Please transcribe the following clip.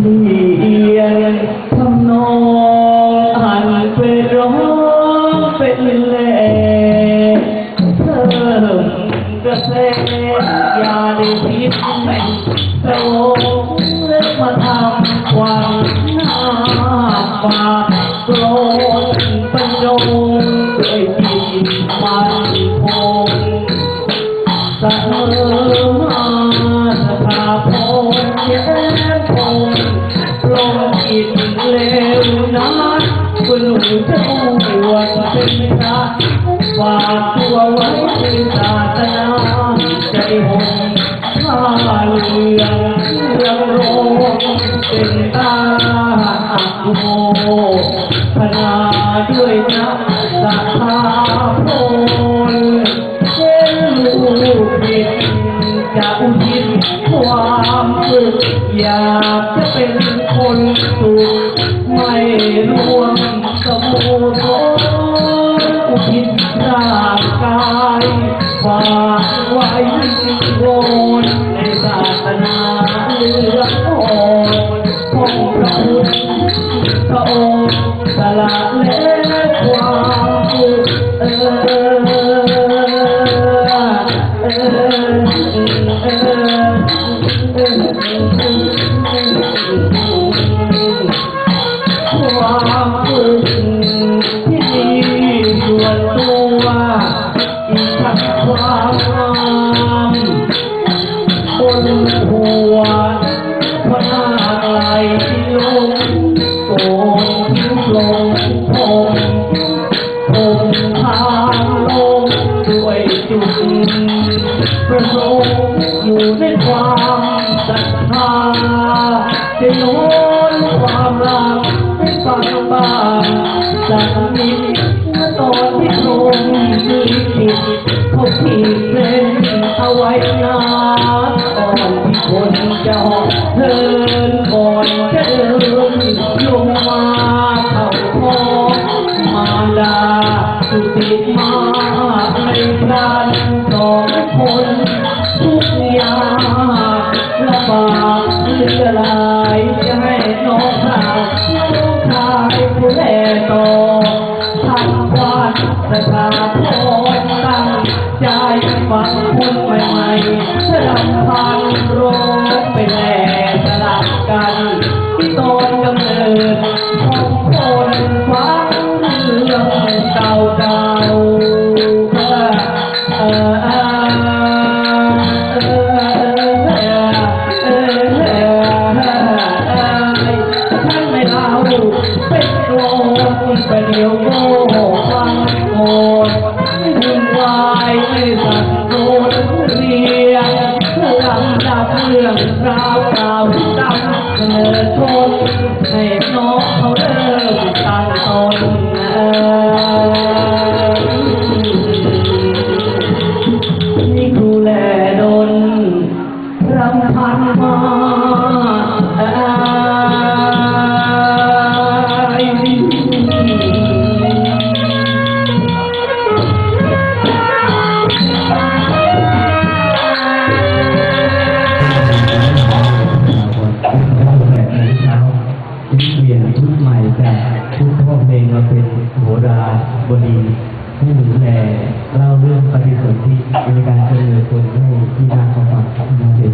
เรียนทำนองอ่านเป็นร้องเป็นแหล่เพิ่มกระแสยาได้พิษแม่งโตมาทำความหน้าฝากโกรธเป็นโดนด้วยจิตมันากตัวไว้ในศาสนาใจหงผ้าเหลืองเรืองโรงเป็นตาอักโมพนาด้วยนะสาภาพงเช่นลูกผิดจะอุทิศความสุขอยากจะเป็นคนสุขไม่รวมสมุทอุ ฟ้ากไว้โวนในศาสนาเลือกโอนของพระพุทธพระองค์สละเล อีกทั้งความงามบนหัวพระนาคไหลที่ลงโกนทิ้งลงผมผมทางลงด้วยจุดประสงค์อยู่ในความศรัทธาจะโน้นความรักฟังบ้างจากนี้เมื่อตอนที่คงมีจิต กอย่างลำบากเหลือหลายจะให้น้องสาวน้องชายผู้แลต่อทำความศรัทธาพอตั้งใจฟังคนใหม่ๆสลับพันร้องไปแล่สลับกันที่ตอนกำเนิด เออเออเออท่านไม่เล่าเป็นโกรธไปเดียวโง่ฟังโกรธวุ่นวายไม่สันโดษเรียนลำดับเรื่องราวราวดำเนิดทนให้น้องเขาเริ่ม จากชุดพ่อเพลงมาเป็นโหราบดีผู้ดูแม่เล่าเรื่องปฏิสนธิในการเจริญคนให้ที่น่าเข้าฟังครับน้องเพลง